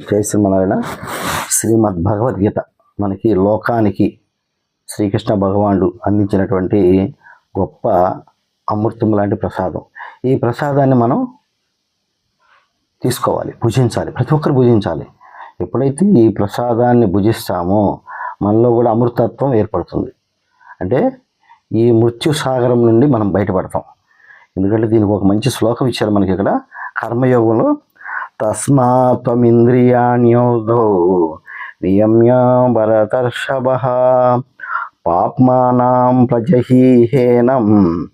జై శ్రీమనారాయణ శ్రీమద్ భగవద్గీత. మనకి లోకానికి శ్రీకృష్ణ భగవానుడు అందించినటువంటి గొప్ప అమృతం లాంటి ప్రసాదం. ఈ ప్రసాదాన్ని మనం తీసుకోవాలి భుజించాలి. ప్రతి ఒక్కరు భుజించాలి. ఎప్పుడైతే ఈ ప్రసాదాన్ని భుజిస్తామో మనలో కూడా అమృతత్వం ఏర్పడుతుంది. అంటే ఈ మృత్యు సాగరం నుండి మనం బయటపడతాం. ఎందుకంటే దీనికి ఒక మంచి శ్లోకం ఇచ్చారు మనకి ఇక్కడ. కర్మయోగంలో తస్మాత్వమింద్రియాణ్యోధో నియమ్య భరతర్షభ పాప్మానాం ప్రజహీహేనం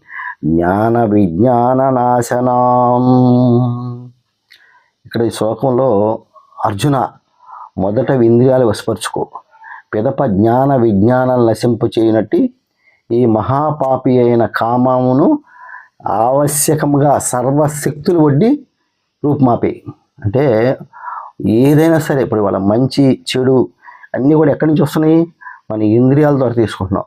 జ్ఞాన విజ్ఞాన నాశనం ఇక్కడ ఈ శ్లోకంలో అర్జున మొదట ఇంద్రియాలు వశపరుచుకో. పిదప జ్ఞాన విజ్ఞానం నశింపు చేయనట్టి ఈ మహాపాపి అయిన కామమును ఆవశ్యకంగా సర్వశక్తులు వడ్డి రూపుమాపే అంటే ఏదైనా సరే ఇప్పుడు వాళ్ళ మంచి చెడు అన్నీ కూడా ఎక్కడి నుంచి వస్తున్నాయి? మన ఇంద్రియాల ద్వారా తీసుకుంటున్నాం.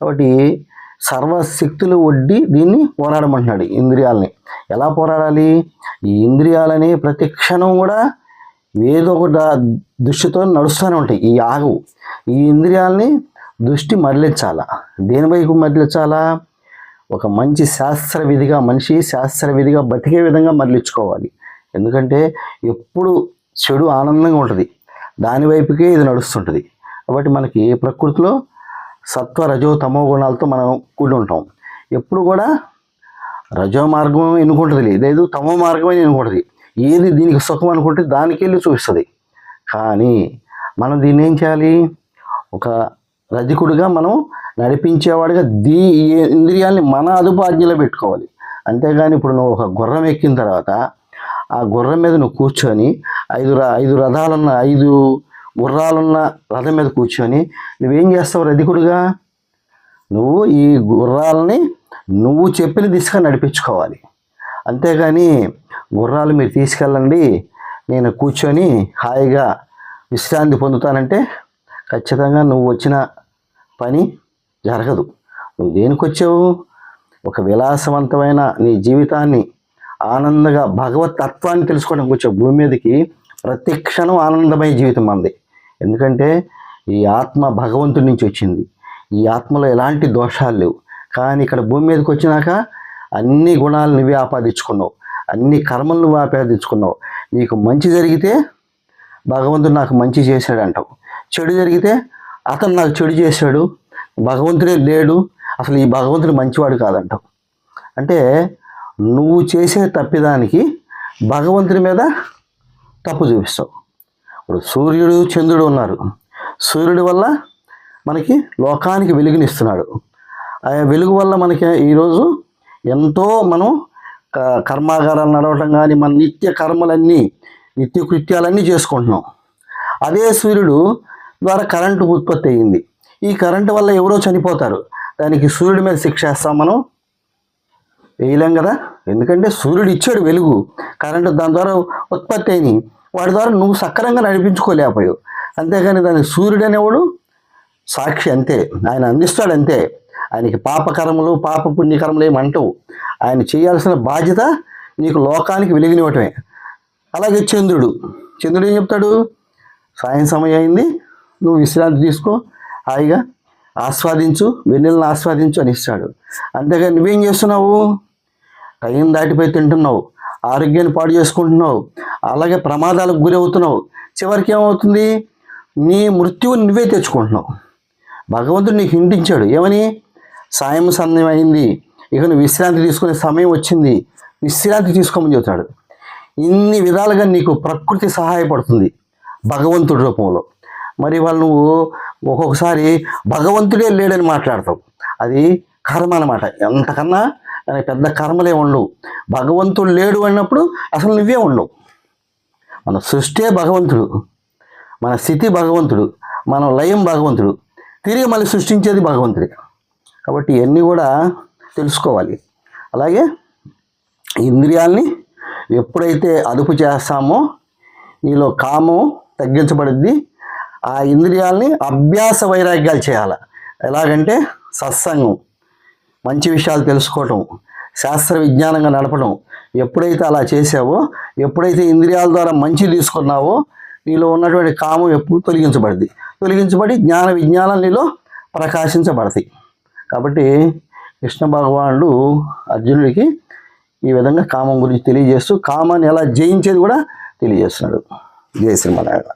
కాబట్టి సర్వశక్తులు వడ్డి దీన్ని పోరాడమంటున్నాడు ఇంద్రియాలని. ఎలా పోరాడాలి? ఈ ఇంద్రియాలని ప్రతి క్షణం కూడా ఏదో ఒక దృష్టితో నడుస్తూనే ఉంటాయి. ఈ ఆగవు ఈ ఇంద్రియాలని దృష్టి మరలించాలా? దేనివైపు మరలించాలా? ఒక మంచి శాస్త్ర విధిగా మనిషి శాస్త్ర విధిగా బతికే విధంగా మరలించుకోవాలి. ఎందుకంటే ఎప్పుడు చెడు ఆనందంగా ఉంటుంది. దాని వైపుకే ఇది నడుస్తుంటుంది. కాబట్టి మనకి ప్రకృతిలో సత్వ రజో తమో గుణాలతో మనం కూడి ఉంటాం. ఎప్పుడు కూడా రజో మార్గం ఎన్నుకుంటుంది లేదు తమో మార్గమే ఎన్నుకుంటుంది. ఏది దీనికి సుఖం అనుకుంటే దానికి వెళ్ళి చూపిస్తుంది. కానీ మనం దీన్ని ఏం చేయాలి? ఒక రజకుడిగా మనం నడిపించేవాడిగా దీ ఇంద్రియాల్ని మన అదుపు ఆజ్ఞలో పెట్టుకోవాలి. అంతేగాని ఇప్పుడు నువ్వు ఒక గుర్రం ఎక్కిన తర్వాత ఆ గుర్రం మీద నువ్వు కూర్చొని ఐదు ర- ఐదు రథాలున్న ఐదు గుర్రాలున్న రథం మీద కూర్చొని నువ్వేం చేస్తావు రధికుడుగా నువ్వు ఈ గుర్రాలని నువ్వు చెప్పిన దిశగా నడిపించుకోవాలి. అంతేగాని గుర్రాలు మీరు తీసుకెళ్ళండి నేను కూర్చొని హాయిగా విశ్రాంతి పొందుతానంటే ఖచ్చితంగా నువ్వు వచ్చిన పని జరగదు. నువ్వు దేనికి వచ్చావు ఒక విలాసవంతమైన నీ జీవితాన్ని ఆనందంగా భగవత్ తత్వాన్ని తెలుసుకోవడానికి వచ్చే భూమి మీదకి ప్రతి క్షణం ఆనందమయ జీవితం మంది ఎందుకంటే ఈ ఆత్మ భగవంతుడి నుంచి వచ్చింది. ఈ ఆత్మలో ఎలాంటి దోషాలు లేవు. కానీ ఇక్కడ భూమి మీదకి వచ్చినాక అన్ని గుణాలు నువ్వే ఆపాదించుకున్నావు. అన్ని కర్మలు నువ్వు ఆపాదించుకున్నావు. నీకు మంచి జరిగితే భగవంతుడు నాకు మంచి చేశాడు అంటావు. చెడు జరిగితే అతను నాకు చెడు చేశాడు. భగవంతుడే లేడు. అసలు ఈ భగవంతుడు మంచివాడు కాదంటావు. అంటే నువ్వు చేసే తప్పిదానికి భగవంతుడి మీద తప్పు చూపిస్తావు. ఇప్పుడు సూర్యుడు చంద్రుడు ఉన్నారు. సూర్యుడి వల్ల మనకి లోకానికి వెలుగునిస్తున్నాడు. ఆ వెలుగు వల్ల మనకి ఈరోజు ఎంతో మనం క- కర్మాగారాలు నడవటం కానీ మన నిత్య కర్మలన్నీ నిత్య కృత్యాలన్నీ చేసుకుంటున్నాం. అదే సూర్యుడు ద్వారా కరెంటు ఉత్పత్తి అయ్యింది ఈ కరెంటు వల్ల ఎవరో చనిపోతారు. దానికి సూర్యుడి మీద శిక్ష వేస్తాం మనం. వేయలేం కదా? ఎందుకంటే సూర్యుడు ఇచ్చాడు వెలుగు. కరెంటు దాని ద్వారా ఉత్పత్తి అయినాయి. వాడి ద్వారా నువ్వు సక్రంగా నడిపించుకోలేకపోయావు. అంతేగాని దానికి సూర్యుడు అనేవాడు సాక్షి అంతే. ఆయన అందిస్తాడు అంతే. ఆయనకి పాపకర్మలు పాప పుణ్యకర్మలు ఏమంటావు ఆయన చేయాల్సిన బాధ్యత నీకు లోకానికి వెలిగినివ్వటమే అలాగే చంద్రుడు. చంద్రుడు ఏం చెప్తాడు? సాయం సమయం అయింది. నువ్వు విశ్రాంతి తీసుకో. హాయిగా ఆస్వాదించు. వెన్నెలను ఆస్వాదించు అని ఇస్తాడు. అంతేగాని నువ్వేం చేస్తున్నావు? టైం దాటిపోయి తింటున్నావు ఆరోగ్యాన్ని పాడు చేసుకుంటున్నావు అలాగే ప్రమాదాలకు గురి అవుతున్నావు. చివరికి ఏమవుతుంది? నీ మృత్యువు నువ్వే తెచ్చుకుంటున్నావు. భగవంతుడు నీకు హింటించాడు ఏమని? సాయం సమయం అయింది ఇక నువ్వు విశ్రాంతి తీసుకునే సమయం వచ్చింది విశ్రాంతి తీసుకోమని చెబుతాడు ఇన్ని విధాలుగా నీకు ప్రకృతి సహాయపడుతుంది భగవంతుడి రూపంలో. మరి వాళ్ళు నువ్వు ఒక్కొక్కసారి భగవంతుడే లేడని మాట్లాడతావు. అది కర్మ అన్నమాట. ఎంతకన్నా పెద్ద కర్మలే ఉండవు. భగవంతుడు లేడు అన్నప్పుడు అసలు నువ్వే ఉండవు. మన సృష్టే భగవంతుడు మన స్థితి భగవంతుడు మన లయం భగవంతుడు తిరిగి మళ్ళీ సృష్టించేది భగవంతుడే. కాబట్టి ఇవన్నీ కూడా తెలుసుకోవాలి. అలాగే ఇంద్రియాల్ని ఎప్పుడైతే అదుపు చేస్తామో నీలో కామం తగ్గించబడుద్ది. ఆ ఇంద్రియాల్ని అభ్యాస వైరాగ్యాలు చేయాలి. ఎలాగంటే సత్సంగం. మంచి విషయాలు తెలుసుకోవటం శాస్త్ర విజ్ఞానంగా నడపడం ఎప్పుడైతే అలా చేసావో ఎప్పుడైతే ఇంద్రియాల ద్వారా మంచి తీసుకున్నావో నీలో ఉన్నటువంటి కామం ఎప్పుడు తొలగించబడింది. తొలగించబడి జ్ఞాన విజ్ఞానం నీలో ప్రకాశించబడతాయి. కాబట్టి కృష్ణ భగవానుడు అర్జునుడికి ఈ విధంగా కామం గురించి తెలియజేస్తూ కామాన్ని ఎలా జయించేది కూడా తెలియజేస్తున్నాడు. జయ శ్రీమనారాయణ